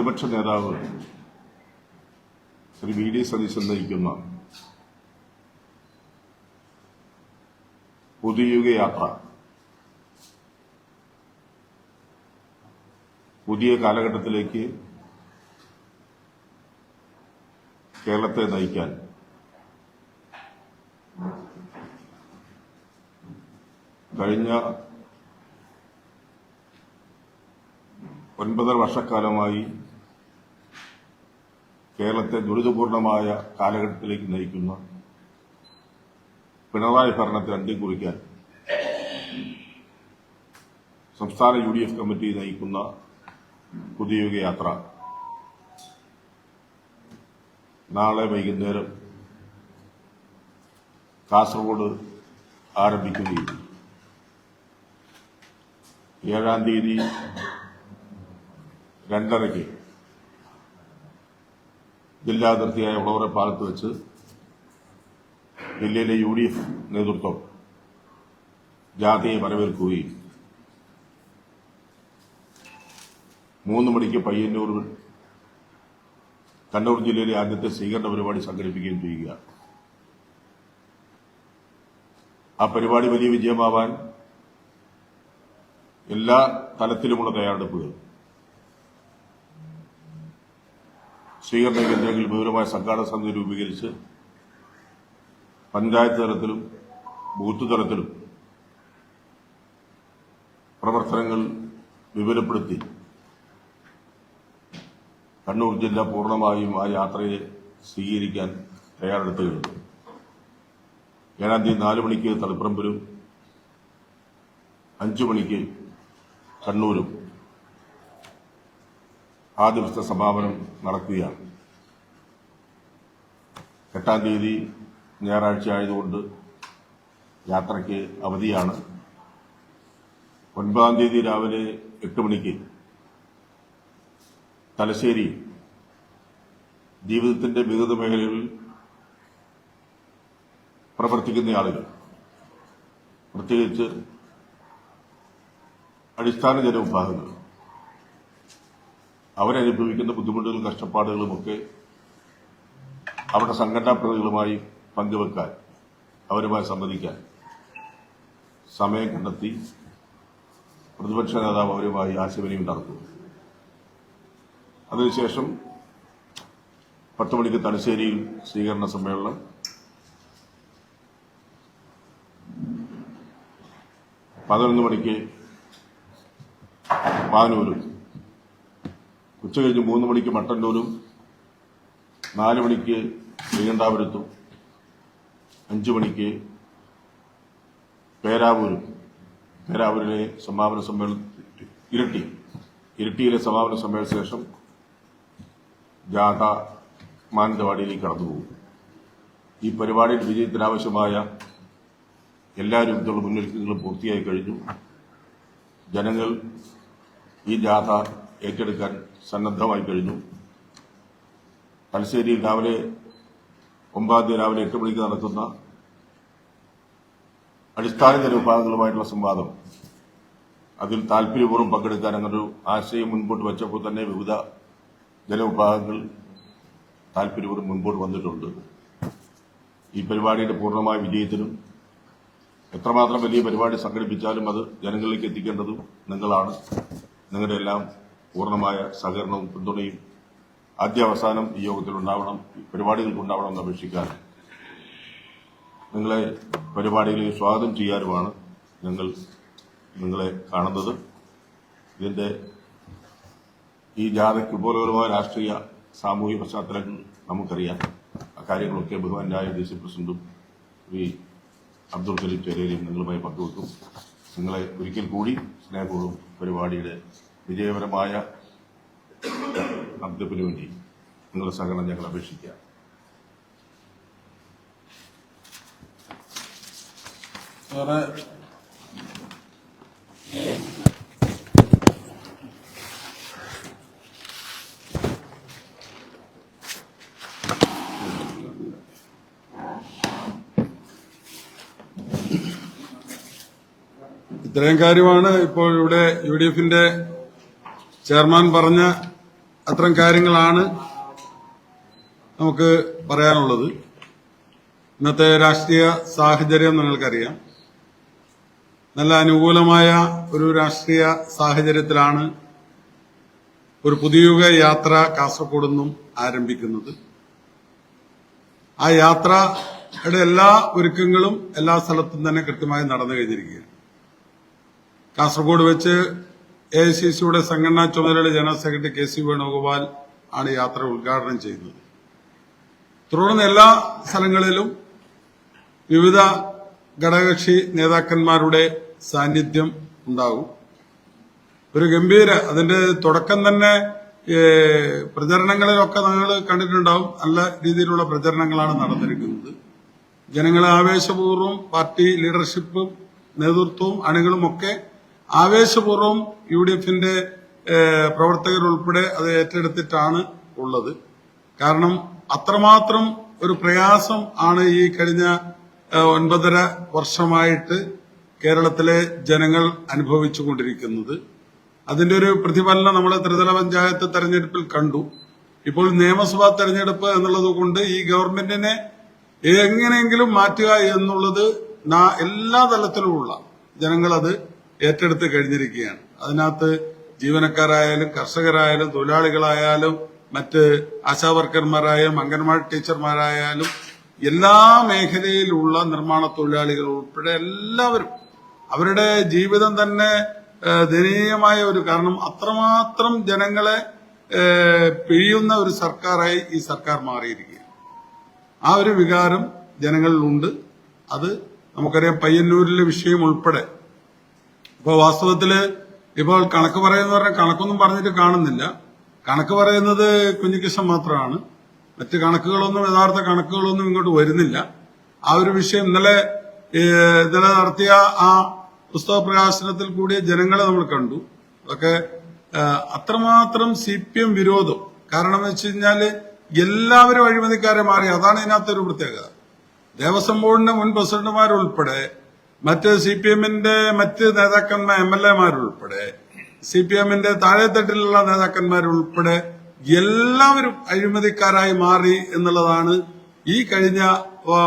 പ്രതിപക്ഷ നേതാവ് Shri V D Satheesan നയിക്കുന്ന പുതുയുഗ യാത്ര പുതിയ കാലഘട്ടത്തിലേക്ക് കേരളത്തെ നയിക്കാൻ കഴിഞ്ഞ ഒൻപതര വർഷക്കാലമായി കേരളത്തെ ദുരിതപൂർണമായ കാലഘട്ടത്തിലേക്ക് നയിക്കുന്ന പിണറായി ഭരണത്തിന് അന്ത്യം കുറിക്കാൻ സംസ്ഥാന യു ഡി എഫ് കമ്മിറ്റി നയിക്കുന്ന പുതിയുഗ യാത്ര. നാളെ വൈകുന്നേരം കാസർഗോഡ് ആരംഭിക്കുകയും ഏഴാം തീയതി രണ്ടരയ്ക്ക് ജില്ലാതിർത്തിയായ ഉളവറ പാലത്ത് വെച്ച് ജില്ലയിലെ യു ഡി എഫ് നേതൃത്വം ജാഥയെ വരവേൽക്കുകയും മൂന്ന് മണിക്ക് പയ്യന്നൂർ കണ്ണൂർ ജില്ലയിലെ ആദ്യത്തെ സ്വീകരണ പരിപാടി സംഘടിപ്പിക്കുകയും ചെയ്യുക. ആ പരിപാടി വലിയ വിജയമാവാൻ എല്ലാ തലത്തിലുമുള്ള തയ്യാറെടുപ്പുകൾ സ്വീകരണ കേന്ദ്രങ്ങളിൽ വിപുലമായ സംഘാടക സമിതി രൂപീകരിച്ച് പഞ്ചായത്ത് തലത്തിലും ബൂത്ത് തലത്തിലും പ്രവർത്തനങ്ങൾ വിപുലപ്പെടുത്തി. കണ്ണൂർ ജില്ല പൂർണമായും ആ യാത്രയെ സ്വീകരിക്കാൻ തയ്യാറെടുത്തു കഴിഞ്ഞു. ഏഴാം തീയതി നാല് മണിക്ക് തളിപ്പറമ്പിലും അഞ്ചു മണിക്ക് കണ്ണൂരും ആ ദിവസത്തെ സമാപനം നടക്കുകയാണ്. എട്ടാം തീയതി ഞായറാഴ്ച ആയതുകൊണ്ട് യാത്രയ്ക്ക് അവധിയാണ്. ഒൻപതാം തീയതി രാവിലെ എട്ട് മണിക്ക് തലശ്ശേരി ജീവിതത്തിന്റെ വിവിധ മേഖലകളിൽ പ്രവർത്തിക്കുന്ന ആളുകൾ. പ്രത്യേകിച്ച് അടിസ്ഥാന ജനവിഭാഗങ്ങൾ അവരനുഭവിക്കുന്ന ബുദ്ധിമുട്ടുകളും കഷ്ടപ്പാടുകളുമൊക്കെ അവരുടെ സംഘടനാ പ്രതികളുമായി പങ്കുവെക്കാൻ അവരുമായി സംവദിക്കാൻ സമയം കണ്ടെത്തി പ്രതിപക്ഷ നേതാവ് അവരുമായി ആശയവിനിമയം നടത്തും. അതിനുശേഷം പത്ത് മണിക്ക് തലശ്ശേരിയിൽ സ്വീകരണ സമ്മേളനം. പതിനൊന്ന് മണിക്ക് പാനൂരും ഉച്ച കഴിഞ്ഞ് മൂന്ന് മണിക്ക് മട്ടന്നൂരും നാല് മണിക്ക് ശ്രീകണ്ഠാപുരത്തും അഞ്ചു മണിക്ക് പേരാവൂരും. പേരാവൂരിലെ സമാപന സമ്മേളനം ഇരട്ടി. ഇരട്ടിയിലെ സമാപന സമ്മേളന ശേഷം ജാഥ മാനന്തവാടിയിലേക്ക് കടന്നുപോകും. ഈ പരിപാടിയുടെ വിജയത്തിനാവശ്യമായ എല്ലാ രൂപത്തിലുള്ള മുന്നൊരുക്കങ്ങളും പൂർത്തിയായി കഴിഞ്ഞു. ജനങ്ങൾ ഈ ജാഥ ഏറ്റെടുക്കാൻ സന്നദ്ധമായി കഴിഞ്ഞു. തലശ്ശേരിയിൽ രാവിലെ ഒമ്പതാം തീയതി രാവിലെ എട്ട് മണിക്ക് നടത്തുന്ന അടിസ്ഥാന ജനവിഭാഗങ്ങളുമായിട്ടുള്ള സംവാദം. അതിൽ താല്പര്യപൂർവം പങ്കെടുക്കാൻ അങ്ങനൊരു ആശയം മുൻപോട്ട് വെച്ചപ്പോൾ തന്നെ വിവിധ ജനവിഭാഗങ്ങൾ താല്പര്യപൂർവം മുൻപോട്ട് വന്നിട്ടുണ്ട്. ഈ പരിപാടിയുടെ പൂർണമായ വിജയത്തിനും എത്രമാത്രം വലിയ പരിപാടി സംഘടിപ്പിച്ചാലും അത് ജനങ്ങളിലേക്ക് എത്തിക്കേണ്ടതും നിങ്ങളാണ്. നിങ്ങളുടെ എല്ലാം പൂർണമായ സഹകരണവും പിന്തുണയും ആദ്യാവസാനം ഈ യോഗത്തിൽ ഉണ്ടാവണം ഈ പരിപാടികൾക്ക് ഉണ്ടാവണം എന്ന് അപേക്ഷിക്കാൻ നിങ്ങളെ പരിപാടികളിൽ സ്വാഗതം ചെയ്യാനുമാണ് ഞങ്ങൾ നിങ്ങളെ കാണുന്നത്. ഇതിന്റെ ഈ ജാഥയ്ക്ക് ഉപകരമായ രാഷ്ട്രീയ സാമൂഹിക പശ്ചാത്തലങ്ങൾ നമുക്കറിയാം. അക്കാര്യങ്ങളൊക്കെ ബഹുമാനായ ദേശീയ പ്രസിഡന്റും ശ്രീ അബ്ദുൾ കരീം ചെറിയയും നിങ്ങളുമായി പങ്കുവെക്കും. നിങ്ങളെ ഒരിക്കൽ കൂടി സ്നേഹപൂർവം പരിപാടിയുടെ വിജയകരമായ നടത്തിപ്പിന് വേണ്ടി നിങ്ങളുടെ സഹകരണം ഞങ്ങൾ അപേക്ഷിക്കുക സാറേ. ഇത്രയും കാര്യമാണ് ഇപ്പോൾ ഇവിടെ യു ഡി എഫിന്റെ ചെയർമാൻ പറഞ്ഞ അത്തരം കാര്യങ്ങളാണ് നമുക്ക് പറയാനുള്ളത്. ഇന്നത്തെ രാഷ്ട്രീയ സാഹചര്യം നിങ്ങൾക്കറിയാം. നല്ല അനുകൂലമായ ഒരു രാഷ്ട്രീയ സാഹചര്യത്തിലാണ് ഒരു പുതിയുഗ യാത്ര കാസർഗോഡ് നിന്നും ആരംഭിക്കുന്നത്. ആ യാത്രയുടെ എല്ലാ ഒരുക്കങ്ങളും എല്ലാ സ്ഥലത്തും തന്നെ കൃത്യമായി നടന്നു കഴിഞ്ഞിരിക്കുകയാണ്. കാസർഗോഡ് വെച്ച് എ ഐ സി സിയുടെ സംഘടനാ ചുമതലയുടെ general secretary K C Venugopal ആണ് യാത്ര ഉദ്ഘാടനം ചെയ്യുന്നത്. തുടർന്ന് എല്ലാ സ്ഥലങ്ങളിലും വിവിധ ഘടകകക്ഷി നേതാക്കന്മാരുടെ സാന്നിധ്യം ഉണ്ടാകും. ഒരു ഗംഭീര അതിന്റെ തുടക്കം തന്നെ പ്രചരണങ്ങളിലൊക്കെ നിങ്ങൾ കണ്ടിട്ടുണ്ടാവും. നല്ല രീതിയിലുള്ള പ്രചരണങ്ങളാണ് നടന്നിരിക്കുന്നത്. ജനങ്ങളെ ആവേശപൂർവം പാർട്ടി ലീഡർഷിപ്പും നേതൃത്വവും അണികളും ഒക്കെ ആവേശപൂർവം യു ഡി എഫിന്റെ പ്രവർത്തകരുൾപ്പെടെ അത് ഏറ്റെടുത്തിട്ടാണ് ഉള്ളത്. കാരണം അത്രമാത്രം ഒരു പ്രയാസം ആണ് ഈ കഴിഞ്ഞ ഒൻപതര വർഷമായിട്ട് കേരളത്തിലെ ജനങ്ങൾ അനുഭവിച്ചുകൊണ്ടിരിക്കുന്നത്. അതിന്റെ ഒരു പ്രതിഫലനം നമ്മൾ ത്രിതല പഞ്ചായത്ത് തെരഞ്ഞെടുപ്പിൽ കണ്ടു. ഇപ്പോൾ നിയമസഭാ തെരഞ്ഞെടുപ്പ് എന്നുള്ളത് കൊണ്ട് ഈ ഗവൺമെന്റിനെ എങ്ങനെയെങ്കിലും മാറ്റുക എന്നുള്ളത് എല്ലാ തലത്തിലുമുള്ള ജനങ്ങൾ അത് ഏറ്റെടുത്ത് കഴിഞ്ഞിരിക്കുകയാണ്. അതിനകത്ത് ജീവനക്കാരായാലും കർഷകരായാലും തൊഴിലാളികളായാലും മറ്റ് ആശാവർക്കർമാരായാലും അംഗൻവാടി ടീച്ചർമാരായാലും എല്ലാ മേഖലയിലുള്ള നിർമ്മാണ തൊഴിലാളികൾ ഉൾപ്പെടെ എല്ലാവരും അവരുടെ ജീവിതം തന്നെ ദയനീയമായ ഒരു കാരണം. അത്രമാത്രം ജനങ്ങളെ പിഴിയുന്ന ഒരു സർക്കാരായി ഈ സർക്കാർ മാറിയിരിക്കുകയാണ്. ആ ഒരു വികാരം ജനങ്ങളിലുണ്ട്. അത് നമുക്കറിയാം പയ്യന്നൂരിലെ വിഷയം ഉൾപ്പെടെ ഇപ്പൊ വാസ്തവത്തിൽ ഇപ്പോൾ കണക്ക് പറയുന്ന പറഞ്ഞാൽ കണക്കൊന്നും പറഞ്ഞിട്ട് കാണുന്നില്ല. കണക്ക് പറയുന്നത് കുഞ്ഞികൃഷ്ണൻ മാത്രമാണ്. മറ്റ് കണക്കുകളൊന്നും യഥാർത്ഥ കണക്കുകളൊന്നും ഇങ്ങോട്ട് വരുന്നില്ല. ആ ഒരു വിഷയം ഇന്നലെ ഇന്നലെ നടത്തിയ ആ പുസ്തക പ്രകാശനത്തിൽ കൂടിയ ജനങ്ങളെ നമ്മൾ കണ്ടു. അതൊക്കെ അത്രമാത്രം സി പി എം വിരോധം. കാരണം വെച്ച് കഴിഞ്ഞാൽ എല്ലാവരും അഴിമതിക്കാരെ മാറി. അതാണ് ഇതിനകത്തൊരു പ്രത്യേകത. ദേവസ്വം ബോർഡിന്റെ മുൻ പ്രസിഡന്റുമാരുൾപ്പെടെ മറ്റ് സി പി എമ്മിന്റെ മറ്റ് നേതാക്കന്മാർ എം എൽ എമാരുൾപ്പെടെ സി പി എമ്മിന്റെ താഴെത്തട്ടിലുള്ള നേതാക്കന്മാരുൾപ്പെടെ എല്ലാവരും അഴിമതിക്കാരായി മാറി എന്നുള്ളതാണ് ഈ കഴിഞ്ഞ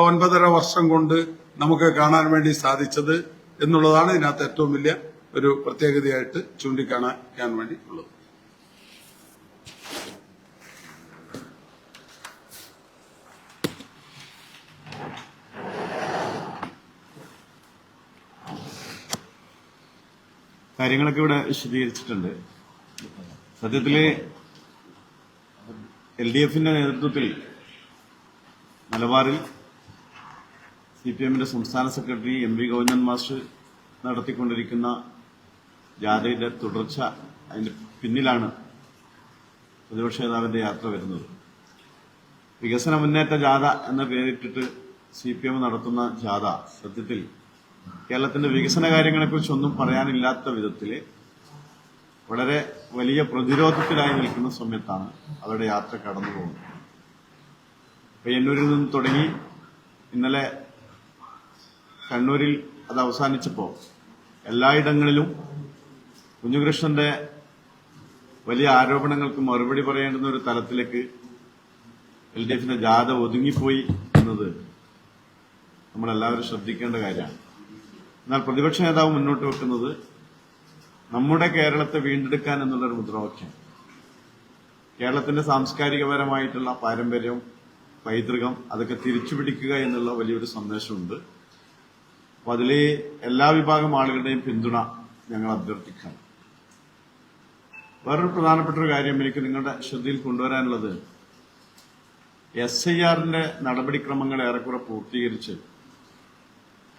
ഒൻപതര വർഷം കൊണ്ട് നമുക്ക് കാണാൻ വേണ്ടി സാധിച്ചത് എന്നുള്ളതാണ് ഇതിനകത്ത് ഏറ്റവും വലിയ ഒരു പ്രത്യേകതയായിട്ട് ചൂണ്ടിക്കാണാൻ വേണ്ടി ഉള്ളത്. കാര്യങ്ങളൊക്കെ ഇവിടെ വിശദീകരിച്ചിട്ടുണ്ട്. സത്യത്തിൽ എൽ ഡി എഫിന്റെ നേതൃത്വത്തിൽ മലബാറിൽ സി പി എമ്മിന്റെ സംസ്ഥാന secretary M V Govindan master നടത്തിക്കൊണ്ടിരിക്കുന്ന ജാഥയുടെ തുടർച്ച അതിന്റെ പിന്നിലാണ് പ്രതിപക്ഷ നേതാവിന്റെ യാത്ര വരുന്നത്. വികസന മുന്നേറ്റ ജാഥ എന്ന പേരിട്ടിട്ട് സി പി എം നടത്തുന്ന ജാഥ സത്യത്തിൽ കേരളത്തിന്റെ വികസന കാര്യങ്ങളെക്കുറിച്ച് ഒന്നും പറയാനില്ലാത്ത വിധത്തിൽ വളരെ വലിയ പ്രതിരോധത്തിലായി നിൽക്കുന്ന സമയത്താണ് അവരുടെ യാത്ര കടന്നു പോകുന്നത്. പയ്യന്നൂരിൽ നിന്ന് തുടങ്ങി ഇന്നലെ കണ്ണൂരിൽ അത് അവസാനിച്ചപ്പോൾ എല്ലായിടങ്ങളിലും കുഞ്ഞുകൃഷ്ണന്റെ വലിയ ആരോപണങ്ങൾക്ക് മറുപടി പറയേണ്ടുന്ന ഒരു തലത്തിലേക്ക് എൽ ഡി എഫിന്റെ ജാഥ ഒതുങ്ങിപ്പോയി എന്നത് നമ്മളെല്ലാവരും ശ്രദ്ധിക്കേണ്ട കാര്യമാണ്. എന്നാൽ പ്രതിപക്ഷ നേതാവ് മുന്നോട്ട് വെക്കുന്നത് നമ്മുടെ കേരളത്തെ വീണ്ടെടുക്കാൻ എന്നുള്ളൊരു മുദ്രാവാക്യം കേരളത്തിന്റെ സാംസ്കാരികപരമായിട്ടുള്ള പാരമ്പര്യം പൈതൃകം അതൊക്കെ തിരിച്ചുപിടിക്കുക എന്നുള്ള വലിയൊരു സന്ദേശമുണ്ട്. അപ്പൊ അതിൽ എല്ലാ വിഭാഗം ആളുകളുടെയും പിന്തുണ ഞങ്ങൾ അഭ്യർത്ഥിക്കണം വേറൊരു പ്രധാനപ്പെട്ട ഒരു കാര്യം എനിക്ക് നിങ്ങളുടെ ശ്രദ്ധയിൽ കൊണ്ടുവരാനുള്ളത്. എസ് ഐ ആറിന്റെ നടപടിക്രമങ്ങൾ ഏറെക്കുറെ പൂർത്തീകരിച്ച്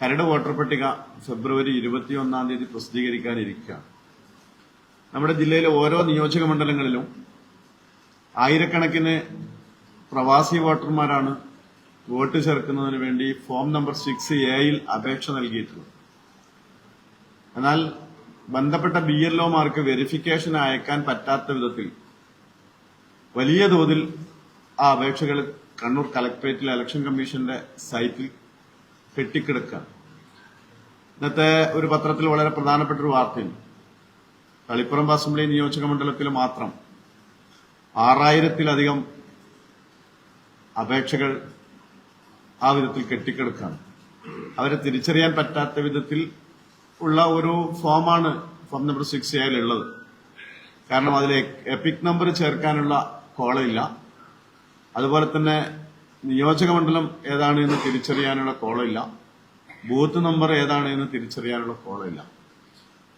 കരട് വോട്ടർ പട്ടിക ഫെബ്രുവരി ഇരുപത്തിയൊന്നാം തീയതി പ്രസിദ്ധീകരിക്കാനിരിക്കുകയാണ് നമ്മുടെ ജില്ലയിലെ ഓരോ നിയോജക മണ്ഡലങ്ങളിലും ആയിരക്കണക്കിന് പ്രവാസി വോട്ടർമാരാണ് വോട്ട് ചേർക്കുന്നതിന് വേണ്ടി ഫോം നമ്പർ സിക്സ് എയിൽ അപേക്ഷ നൽകിയിട്ടുള്ളത്. എന്നാൽ ബന്ധപ്പെട്ട ബി എൽ ഒമാർക്ക് വെരിഫിക്കേഷൻ അയക്കാൻ പറ്റാത്ത വിധത്തിൽ വലിയ തോതിൽ ആ അപേക്ഷകൾ കണ്ണൂർ കലക്ട്രേറ്റിലെ ഇലക്ഷൻ കമ്മീഷന്റെ സൈറ്റിൽ കെട്ടിക്കിടക്കുക ഇന്നത്തെ ഒരു പത്രത്തിൽ വളരെ പ്രധാനപ്പെട്ട ഒരു വാർത്തയുണ്ട്. തളിപ്പുറം അസംബ്ലി നിയോജക മണ്ഡലത്തിൽ മാത്രം ആറായിരത്തിലധികം അപേക്ഷകൾ ആ വിധത്തിൽ കെട്ടിക്കിടക്കാണ്. അവരെ തിരിച്ചറിയാൻ പറ്റാത്ത വിധത്തിൽ ഉള്ള ഒരു ഫോമാണ് ഫോം നമ്പർ സിക്സ് ഉള്ളത്. കാരണം അതിൽ എപ്പിക് നമ്പർ ചേർക്കാനുള്ള കോളമില്ല അതുപോലെ തന്നെ നിയോജക മണ്ഡലം ഏതാണ് എന്ന് തിരിച്ചറിയാനുള്ള കോളമില്ല ബൂത്ത് നമ്പർ ഏതാണ് എന്ന് തിരിച്ചറിയാനുള്ള കോളില്ല.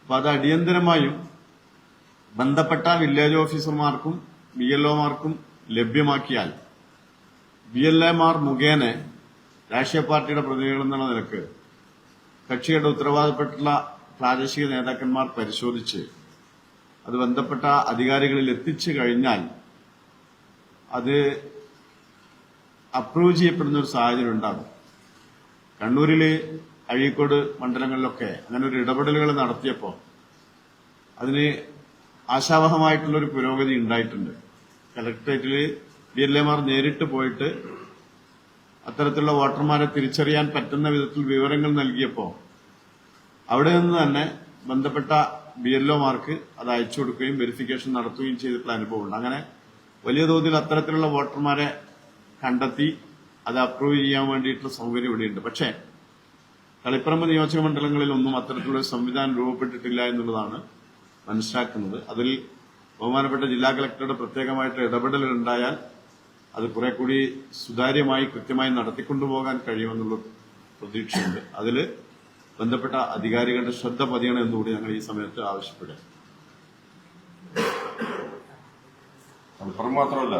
അപ്പൊ അത് അടിയന്തരമായും ബന്ധപ്പെട്ട വില്ലേജ് ഓഫീസർമാർക്കും ബി എൽ ഒമാർക്കും ലഭ്യമാക്കിയാൽ ബി എൽ എമാർ മുഖേന രാഷ്ട്രീയ പാർട്ടിയുടെ പ്രതിനിധികൾ എന്നുള്ള നിലയ്ക്ക് കക്ഷിയുടെ ഉത്തരവാദപ്പെട്ടുള്ള പ്രാദേശിക നേതാക്കന്മാർ പരിശോധിച്ച് അത് ബന്ധപ്പെട്ട അധികാരികളിൽ എത്തിച്ചു കഴിഞ്ഞാൽ അത് അപ്രൂവ് ചെയ്യപ്പെടുന്ന ഒരു സാഹചര്യം ഉണ്ടാകും. കണ്ണൂരിൽ അഴീക്കോട് മണ്ഡലങ്ങളിലൊക്കെ അങ്ങനെ ഒരു ഇടപെടലുകൾ നടത്തിയപ്പോൾ അതിന് ആശാവഹമായിട്ടുള്ള ഒരു പുരോഗതി ഉണ്ടായിട്ടുണ്ട്. കലക്ടറേറ്റിൽ ഡി എൽ എമാർ നേരിട്ട് പോയിട്ട് അത്തരത്തിലുള്ള വോട്ടർമാരെ തിരിച്ചറിയാൻ പറ്റുന്ന വിധത്തിൽ വിവരങ്ങൾ നൽകിയപ്പോൾ അവിടെ നിന്ന് തന്നെ ബന്ധപ്പെട്ട ബി എൽ ഒമാർക്ക് അത് അയച്ചു കൊടുക്കുകയും വെരിഫിക്കേഷൻ നടത്തുകയും ചെയ്തിട്ടുള്ള അനുഭവമുണ്ട്. അങ്ങനെ വലിയ തോതിൽ അത്തരത്തിലുള്ള വോട്ടർമാരെ കണ്ടെത്തി അത് അപ്രൂവ് ചെയ്യാൻ വേണ്ടിയിട്ടുള്ള സൗകര്യം ഇവിടെയുണ്ട്. പക്ഷേ കളിപ്പറമ്പ് നിയോജക മണ്ഡലങ്ങളിലൊന്നും അത്തരത്തിലുള്ള സംവിധാനം രൂപപ്പെട്ടിട്ടില്ല എന്നുള്ളതാണ് മനസ്സിലാക്കുന്നത്. അതിൽ ബഹുമാനപ്പെട്ട ജില്ലാ കളക്ടറുടെ പ്രത്യേകമായിട്ട് ഇടപെടലുണ്ടായാൽ അത് കുറെ കൂടി സുതാര്യമായി കൃത്യമായി നടത്തിക്കൊണ്ടുപോകാൻ കഴിയുമെന്നുള്ള പ്രതീക്ഷയുണ്ട്. അതിൽ ബന്ധപ്പെട്ട അധികാരികളുടെ ശ്രദ്ധ പതിയണം എന്നുകൂടി ഞങ്ങൾ ഈ സമയത്ത് ആവശ്യപ്പെടുക മാത്രമല്ല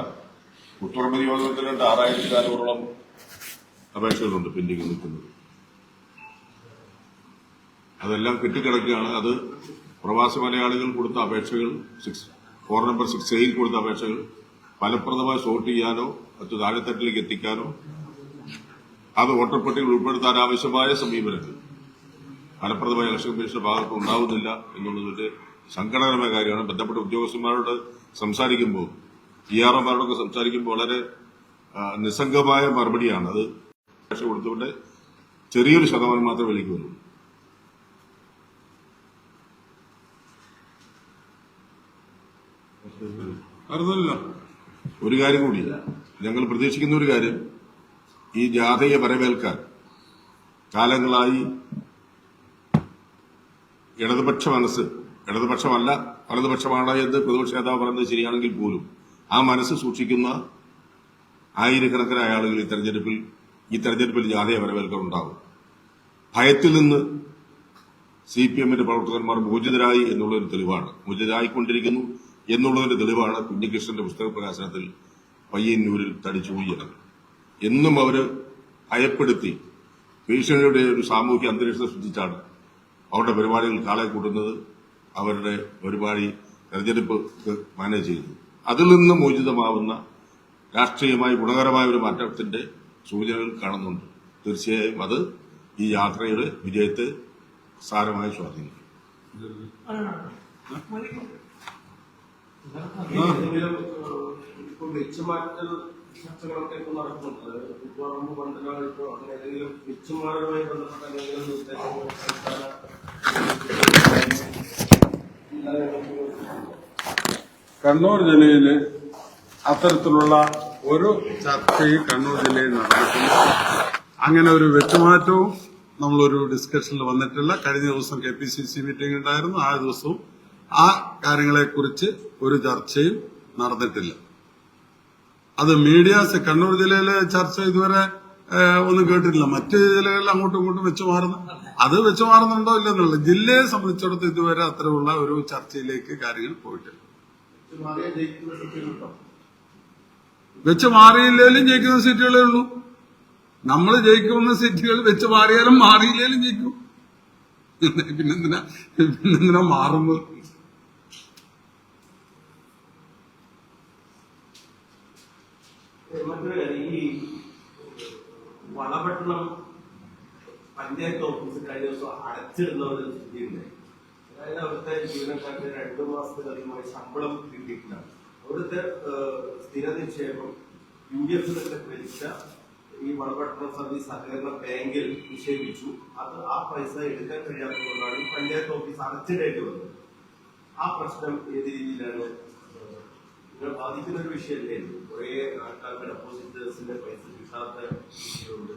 ഉത്തരമതി യോഗത്തിലുണ്ട് ആറായിരത്തി നാനൂറോളം അപേക്ഷകളുണ്ട് പെൻഡിംഗ് നിൽക്കുന്നത്. അതെല്ലാം കെട്ടിക്കിടക്കുകയാണ്. അത് പ്രവാസി മലയാളികൾ കൊടുത്ത അപേക്ഷകൾ സിക്സ് ഫോർ നമ്പർ സിക്സ് എയിൽ കൊടുത്ത അപേക്ഷകൾ ഫലപ്രദമായി സോർട്ട് ചെയ്യാനോ മറ്റു താഴെത്തട്ടിലേക്ക് എത്തിക്കാനോ അത് വോട്ടർപട്ടികയിൽ ഉൾപ്പെടുത്താൻ ആവശ്യമായ സമീപനങ്ങൾ. ഫലപ്രദമായ ഇലക്ഷൻ കമ്മീഷന്റെ ഭാഗത്ത് ഉണ്ടാവുന്നില്ല എന്നുള്ളതിന്റെ സങ്കടകരമായ കാര്യമാണ്. ബന്ധപ്പെട്ട ഉദ്യോഗസ്ഥന്മാരോട് സംസാരിക്കുമ്പോൾ ഇ ആർ എമാരോടൊക്കെ സംസാരിക്കുമ്പോൾ വളരെ നിസ്സംഗമായ മറുപടിയാണ്. അത് അപേക്ഷ കൊടുത്തുകൊണ്ട് ചെറിയൊരു ശതമാനം മാത്രമേ വിലയ്ക്ക് വന്നു ഒരു കാര്യം കൂടി. ഞങ്ങൾ പ്രതീക്ഷിക്കുന്ന ഒരു കാര്യം. ഈ ജാഥയെ വരവേൽക്കാൻ കാലങ്ങളായി ഇടതുപക്ഷ മനസ്സ് ഇടതുപക്ഷമല്ല വലതുപക്ഷമാണ് എന്ന് പ്രതിപക്ഷ നേതാവ് പറയുന്നത് ശരിയാണെങ്കിൽ പോലും ആ മനസ്സ് സൂക്ഷിക്കുന്ന ആയിരക്കണക്കിന് ആളുകൾ ഈ തെരഞ്ഞെടുപ്പിൽ ഈ തെരഞ്ഞെടുപ്പിൽ ജാതീയ വരവേൽക്കാൻ ഉണ്ടാകും ഭയത്തിൽ നിന്ന് സി പി എമ്മിന്റെ പ്രവർത്തകന്മാർ മോചിതരായി എന്നുള്ളൊരു തെളിവാണ്. മോചിതരായിക്കൊണ്ടിരിക്കുന്നു എന്നുള്ളതിന്റെ തെളിവാണ് കുഞ്ഞികൃഷ്ണന്റെ പുസ്തക പ്രകാശനത്തിൽ പയ്യന്നൂരിൽ തടിച്ചൂഴിയത് എന്നും അവർ ഭയപ്പെടുത്തി ഭീഷണിയുടെ ഒരു സാമൂഹ്യ അന്തരീക്ഷം സൃഷ്ടിച്ചാണ് അവരുടെ പരിപാടികൾ കാളെ കൂട്ടുന്നത് അവരുടെ പരിപാടി തെരഞ്ഞെടുപ്പ് മാനേജ് ചെയ്യുന്നു അതിൽ നിന്ന് മോചിതമാവുന്ന രാഷ്ട്രീയമായി ഗുണകരമായ ഒരു മാറ്റത്തിന്റെ സൂചനകൾ കാണുന്നുണ്ട്. തീർച്ചയായും അത് ഈ യാത്രയുടെ വിജയത്തെ സാരമായി സ്വാധീനിക്കും. ചർച്ചകളൊക്കെ കണ്ണൂർ ജില്ലയിൽ അത്തരത്തിലുള്ള ഒരു ചർച്ചയും കണ്ണൂർ ജില്ലയിൽ നടന്നിട്ടില്ല. അങ്ങനെ ഒരു വെട്ടുമാറ്റവും നമ്മളൊരു ഡിസ്കഷനിൽ വന്നിട്ടില്ല. കഴിഞ്ഞ ദിവസം K P C C meeting ഉണ്ടായിരുന്നു. ആ ദിവസവും ആ കാര്യങ്ങളെക്കുറിച്ച് ഒരു ചർച്ചയും നടന്നിട്ടില്ല. അത് മീഡിയാസ് കണ്ണൂർ ജില്ലയിലെ ചർച്ച ഇതുവരെ ഒന്നും കേട്ടിട്ടില്ല. മറ്റ് ജില്ലകളിൽ അങ്ങോട്ടും ഇങ്ങോട്ടും വെച്ച് മാറുന്നു അത് വെച്ച് മാറുന്നുണ്ടോ ഇല്ലെന്നുള്ളത് ജില്ലയെ സംബന്ധിച്ചിടത്ത് ഇതുവരെ അത്തരമുള്ള ഒരു ചർച്ചയിലേക്ക് കാര്യങ്ങൾ പോയിട്ടില്ല. വെച്ച് മാറിയില്ലേലും ജയിക്കുന്ന സീറ്റുകളേ ഉള്ളൂ. നമ്മൾ ജയിക്കുന്ന സീറ്റുകൾ വെച്ച് മാറിയാലും മാറിയില്ലേലും ജയിക്കും. പിന്നെന്തിനാ? പിന്നെന്തിനാ മാറുന്നത്? ഈ വളപട്ടണം പഞ്ചായത്ത് ഓഫീസ് കഴിഞ്ഞ ദിവസം അടച്ചിടുന്ന ഒരു അതായത് അവിടുത്തെ ജീവനക്കാർക്ക് രണ്ടു മാസത്തിലധികമായി ശമ്പളം കിട്ടിയിട്ടില്ല. അവിടുത്തെ സ്ഥിര നിക്ഷേപം യു ഡി എഫ് ഭരിച്ച ഈ വളപട്ടണം സർവീസ് സഹകരണ ബാങ്കിൽ നിക്ഷേപിച്ചു. അത് ആ പൈസ എടുക്കാൻ കഴിയാത്തതുകൊണ്ടാണ് പഞ്ചായത്ത് ഓഫീസ് അടച്ചിടേണ്ടി വന്നത്. ആ പ്രശ്നം ഏത് രീതിയിലാണ്? ഏഹ്, ബാധിക്കുന്ന ഒരു വിഷയമല്ലേ? കുറേ ആൾക്കാർക്ക് ഡെപ്പോസിറ്റേഴ്സിന്റെ പൈസ കിട്ടാത്ത വിഷയമുണ്ട്.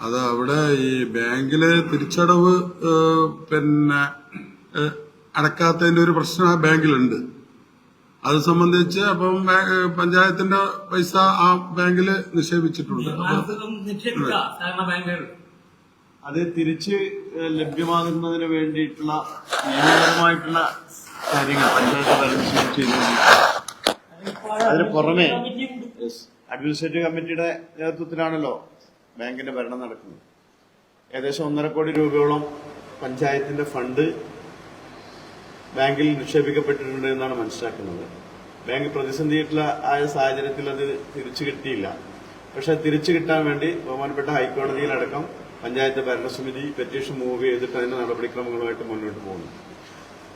അത് അവിടെ ഈ ബാങ്കിലെ തിരിച്ചടവ് പിന്നെ അടക്കാത്തതിന്റെ ഒരു പ്രശ്നം ആ ബാങ്കിലുണ്ട്. അത് സംബന്ധിച്ച് അപ്പം പഞ്ചായത്തിന്റെ പൈസ ആ ബാങ്കിൽ നിക്ഷേപിച്ചിട്ടുണ്ട്. അത് തിരിച്ച് ലഭ്യമാകുന്നതിന് വേണ്ടിയിട്ടുള്ള നിയമപരമായിട്ടുള്ള കാര്യങ്ങൾ പഞ്ചായത്ത് അതിന് പുറമെ അഡ്മിനിസ്ട്രേറ്റീവ് കമ്മിറ്റിയുടെ നേതൃത്വത്തിലാണല്ലോ ബാങ്കിന്റെ ഭരണം നടക്കുന്നത്. ഏകദേശം ഒന്നര കോടി രൂപയോളം പഞ്ചായത്തിന്റെ ഫണ്ട് ബാങ്കിൽ നിക്ഷേപിക്കപ്പെട്ടിട്ടുണ്ട് എന്നാണ് മനസ്സിലാക്കുന്നത്. ബാങ്ക് പ്രതിസന്ധിയിട്ടുള്ള ആയ സാഹചര്യത്തിൽ അത് തിരിച്ചു കിട്ടിയില്ല. പക്ഷെ തിരിച്ചു കിട്ടാൻ വേണ്ടി ബഹുമാനപ്പെട്ട ഹൈക്കോടതിയിലടക്കം പഞ്ചായത്ത് ഭരണസമിതി പെറ്റീഷൻ മൂവ് ചെയ്തിട്ട് അതിന്റെ നടപടിക്രമങ്ങളുമായിട്ട് മുന്നോട്ട് പോകുന്നു.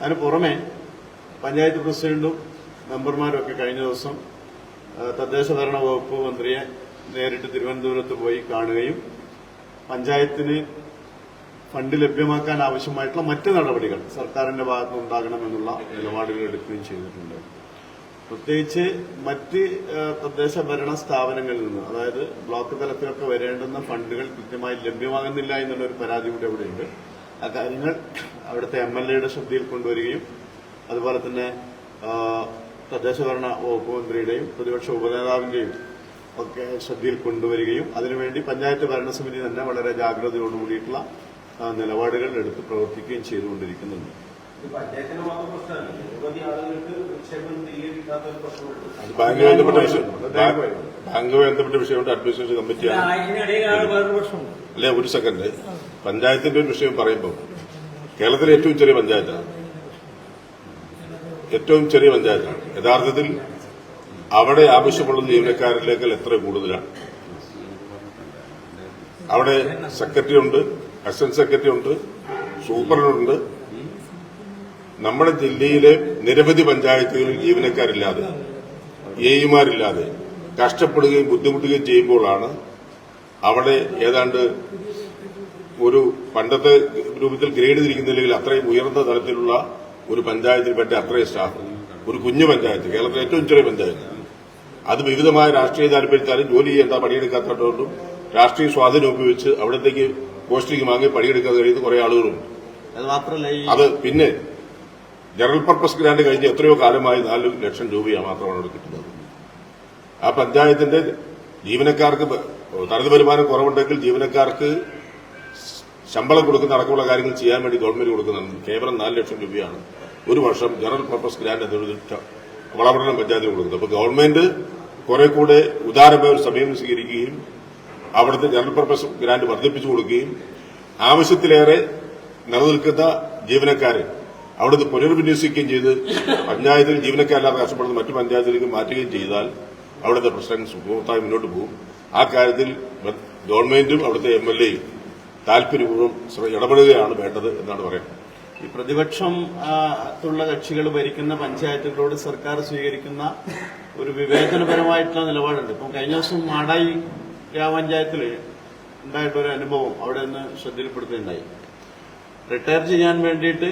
അതിന് പുറമെ പഞ്ചായത്ത് പ്രസിഡന്റും മെമ്പർമാരും ഒക്കെ കഴിഞ്ഞ ദിവസം തദ്ദേശ ഭരണ വകുപ്പ് മന്ത്രിയെ നേരിട്ട് തിരുവനന്തപുരത്ത് പോയി കാണുകയും പഞ്ചായത്തിന് ഫണ്ട് ലഭ്യമാക്കാൻ ആവശ്യമായിട്ടുള്ള മറ്റ് നടപടികൾ സർക്കാരിന്റെ ഭാഗത്ത് ഉണ്ടാകണമെന്നുള്ള നിലപാടുകൾ എടുക്കുകയും ചെയ്തിട്ടുണ്ട്. പ്രത്യേകിച്ച് മറ്റ് തദ്ദേശ ഭരണ സ്ഥാപനങ്ങളിൽ നിന്ന് അതായത് ബ്ലോക്ക് തലത്തിലൊക്കെ വരേണ്ടുന്ന ഫണ്ടുകൾ കൃത്യമായി ലഭ്യമാകുന്നില്ല എന്നുള്ള ഒരു പരാതി കൂടി അവിടെയുണ്ട്. ആ കാര്യങ്ങൾ അവിടുത്തെ എം എൽ എയുടെ ശ്രദ്ധയിൽ കൊണ്ടുവരികയും അതുപോലെ തന്നെ തദ്ദേശ ഭരണ വകുപ്പ് മന്ത്രിയുടെയും പ്രതിപക്ഷ ഉപനേതാവിന്റെയും ഒക്കെ ശ്രദ്ധയിൽ കൊണ്ടുവരികയും അതിനുവേണ്ടി പഞ്ചായത്ത് ഭരണസമിതി തന്നെ വളരെ ജാഗ്രതയോടുകൂടിയിട്ടുള്ള നിലപാടുകൾ എടുത്ത് പ്രവർത്തിക്കുകയും ചെയ്തുകൊണ്ടിരിക്കുന്നുണ്ട്. അത് ബാങ്കുമായി ബന്ധപ്പെട്ട വിഷയം. ബാങ്ക് ബാങ്കുമായി ബന്ധപ്പെട്ട വിഷയമുണ്ട് അഡ്മിനിസ്ട്രേഷൻ കമ്മിറ്റിയാണ് അല്ലെ ഒരു സെക്കൻഡ്. പഞ്ചായത്തിന്റെ ഒരു വിഷയം പറയുമ്പോൾ കേരളത്തിലെ ഏറ്റവും ചെറിയ പഞ്ചായത്താണ്. ഏറ്റവും ചെറിയ പഞ്ചായത്താണ്. യഥാർത്ഥത്തിൽ അവിടെ ആവശ്യമുള്ള ജീവനക്കാരിലേക്കാൾ എത്ര കൂടുതലാണ്? അവിടെ സെക്രട്ടറി ഉണ്ട് അസിസ്റ്റന്റ് സെക്രട്ടറി ഉണ്ട് സൂപ്രണ്ടുണ്ട്. നമ്മുടെ ജില്ലയിലെ നിരവധി പഞ്ചായത്തുകളിൽ ജീവനക്കാരില്ലാതെ എയുമാരില്ലാതെ കഷ്ടപ്പെടുകയും ബുദ്ധിമുട്ടുകയും ചെയ്യുമ്പോഴാണ് അവിടെ ഏതാണ്ട് ഒരു പണ്ടത്തെ രൂപത്തിൽ ഗ്രേഡ് തിരിക്കുന്നില്ലെങ്കിൽ അത്രയും ഉയർന്ന തലത്തിലുള്ള ഒരു പഞ്ചായത്തിൽ പറ്റിയ അത്രയും സ്റ്റാഫ് ഒരു കുഞ്ഞു പഞ്ചായത്ത് കേരളത്തിലെ ഏറ്റവും ചെറിയ പഞ്ചായത്ത്. അത് വിവിധമായ രാഷ്ട്രീയ താല്പര്യത്താലും ജോലി ചെയ്യേണ്ട പണിയെടുക്കാത്തതുകൊണ്ടും രാഷ്ട്രീയ സ്വാധീനം ഉപയോഗിച്ച് അവിടത്തേക്ക് പോസ്റ്റിംഗ് വാങ്ങി പണിയെടുക്കാൻ കഴിയുന്ന കുറെ ആളുകളുണ്ട്. അത് മാത്രമല്ല അത് പിന്നെ ജനറൽ പർപ്പസ് ഗ്രാന്റ് കഴിഞ്ഞ് എത്രയോ കാലമായി നാല് ലക്ഷം രൂപയാണ് മാത്രമാണ് അവിടെ കിട്ടുന്നത്. ആ പഞ്ചായത്തിന്റെ ജീവനക്കാർക്ക് തനത് വരുമാനം കുറവുണ്ടെങ്കിൽ ജീവനക്കാർക്ക് ശമ്പളം കൊടുക്കുന്ന അടക്കമുള്ള കാര്യങ്ങൾ ചെയ്യാൻ വേണ്ടി ഗവൺമെന്റ് കൊടുക്കുന്നുണ്ട് കേവലം നാല് ലക്ഷം രൂപയാണ് ഒരു വർഷം ജനറൽ പർപ്പസ് ഗ്രാന്റ് എന്നൊരു വളപഠനം പഞ്ചായത്തിന് കൊടുക്കുന്നത്. അപ്പൊ ഗവൺമെന്റ് കുറെ കൂടെ ഉദാരമായ ഒരു സമയം സ്വീകരിക്കുകയും അവിടുത്തെ ജനറൽ പർപ്പസ് ഗ്രാന്റ് വർദ്ധിപ്പിച്ചു കൊടുക്കുകയും ആവശ്യത്തിലേറെ നിലനിൽക്കുന്ന ജീവനക്കാരെ അവിടുന്ന് പുനർവിന്യസിക്കുകയും ചെയ്ത് പഞ്ചായത്തിൽ ജീവനക്കാരില്ലാതെ കഷ്ടപ്പെടുന്ന മറ്റു പഞ്ചായത്തിലേക്ക് മാറ്റുകയും ചെയ്താൽ അവിടുത്തെ പ്രശ്നങ്ങൾ സുഗമത്തായി മുന്നോട്ട് പോകും. ആ കാര്യത്തിൽ ഗവൺമെന്റും അവിടുത്തെ എം എൽ എയും താല്പര്യപൂർവം ഇടപെടുകയാണ് വേണ്ടത് എന്നാണ് പറയുന്നത് ഈ പ്രതിപക്ഷം ഉള്ള കക്ഷികൾ ഭരിക്കുന്ന പഞ്ചായത്തുകളോട് സർക്കാർ സ്വീകരിക്കുന്ന ഒരു വിവേചനപരമായിട്ടുള്ള നിലപാടുണ്ട്. ഇപ്പം കഴിഞ്ഞ ദിവസം മാടായി ഗ്രാമപഞ്ചായത്തിൽ ഉണ്ടായിട്ടൊരു അനുഭവം അവിടെ നിന്ന് ശ്രദ്ധയിൽപ്പെടുത്തുകയുണ്ടായി. റിട്ടയർ ചെയ്യാൻ വേണ്ടിയിട്ട്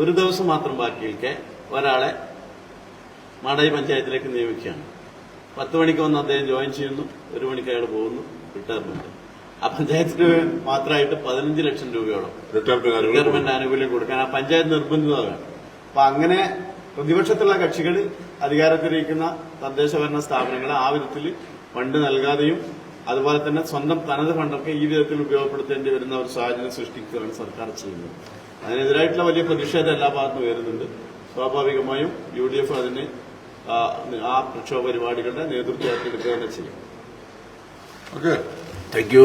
ഒരു ദിവസം മാത്രം ബാക്കി നിൽക്കെ ഒരാളെ മാടായി പഞ്ചായത്തിലേക്ക് നിയമിക്കുകയാണ്. പത്ത് മണിക്ക് വന്ന് അദ്ദേഹം ജോയിൻ ചെയ്യുന്നു. ഒരു മണിക്ക് അയാൾ പോകുന്നു. റിട്ടയർമെന്റ് ആ പഞ്ചായത്തിന് മാത്രമായിട്ട് പതിനഞ്ച് ലക്ഷം രൂപയോളം റിട്ടയർമെന്റ് ആനുകൂല്യം കൊടുക്കാൻ ആ പഞ്ചായത്ത് നിർബന്ധിതമാണ് അപ്പൊ അങ്ങനെ പ്രതിപക്ഷത്തുള്ള കക്ഷികൾ അധികാരത്തിലിരിക്കുന്ന തദ്ദേശ ഭരണ സ്ഥാപനങ്ങളെ ആ വിധത്തിൽ ഫണ്ട് നൽകാതെയും അതുപോലെ തന്നെ സ്വന്തം തനത് ഫണ്ടൊക്കെ ഈ വിധത്തിൽ ഉപയോഗപ്പെടുത്തേണ്ടി വരുന്ന ഒരു സാഹചര്യം സൃഷ്ടിക്കുകയാണ് സർക്കാർ ചെയ്യുന്നത്. അതിനെതിരായിട്ടുള്ള വലിയ പ്രതിഷേധം എല്ലാ ഭാഗത്തും വരുന്നുണ്ട് സ്വാഭാവികമായും യു ഡി എഫ് അതിന് ആ, ആ പ്രക്ഷോഭ പരിപാടികളുടെ നേതൃത്വം ഏറ്റെടുക്കുക തന്നെ ചെയ്യും. ഓക്കെ. Thank you